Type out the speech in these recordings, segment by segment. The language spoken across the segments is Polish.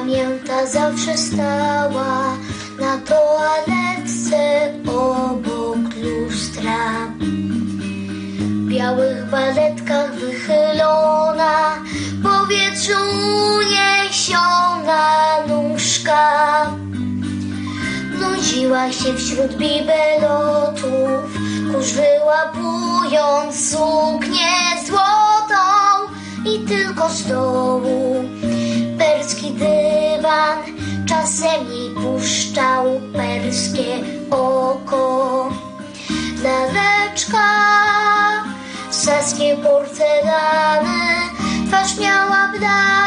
Pamięta zawsze stała na toaletce obok lustra. W białych baletkach wychylona, powietrzu uniesiona nóżka. Nudziła się wśród bibelotów, kurz wyłapując suknię złotą i tylko z jej puszczał perskie oko. Laleczka, saskie porcelany, twarz miała bladą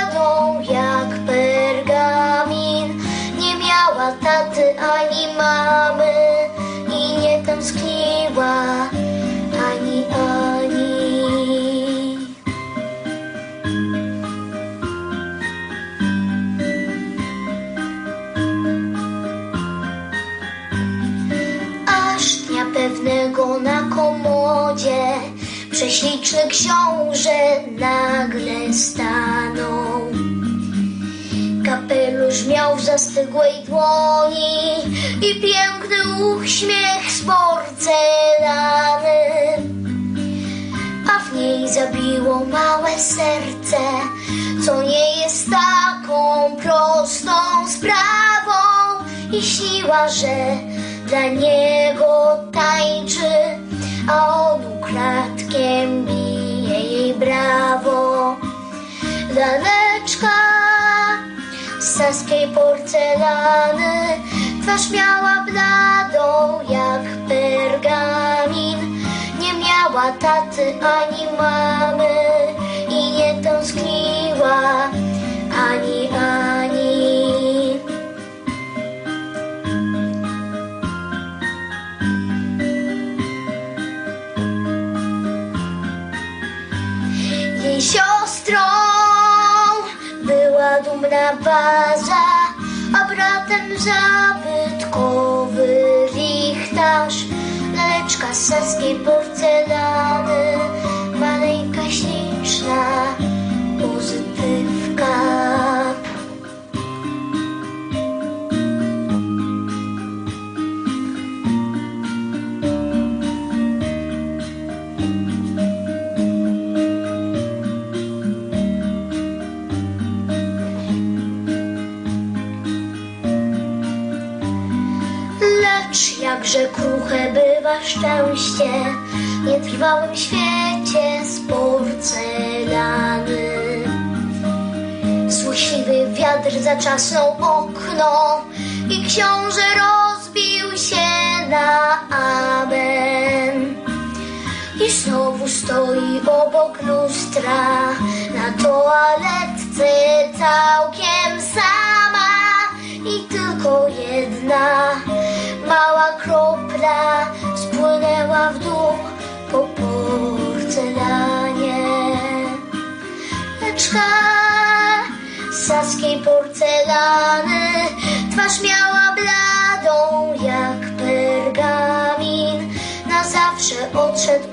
pewnego na komodzie prześliczny książę nagle stanął. Kapelusz miał w zastygłej dłoni i piękny uśmiech z porcelany. A w niej zabiło małe serce, co nie jest taką prostą sprawą. I śniła, że dla niego Laleczka z saskiej porcelany, twarz miała bladą jak pergamin. Nie miała taty ani mamy i nie tęskniła ani dumna baza, a bratem zabytkowy lichtarz. Laleczka z saskiej porcelany, jakże kruche bywa szczęście w nietrwałym świecie z porcelany. Złośliwy wiatr zaczasnął okno i książę rozbił się na amen. I znowu stoi obok lustra na toaletce spłynęła w dół po porcelanie. Leczka z saskiej porcelany, twarz miała bladą jak pergamin. Na zawsze odszedł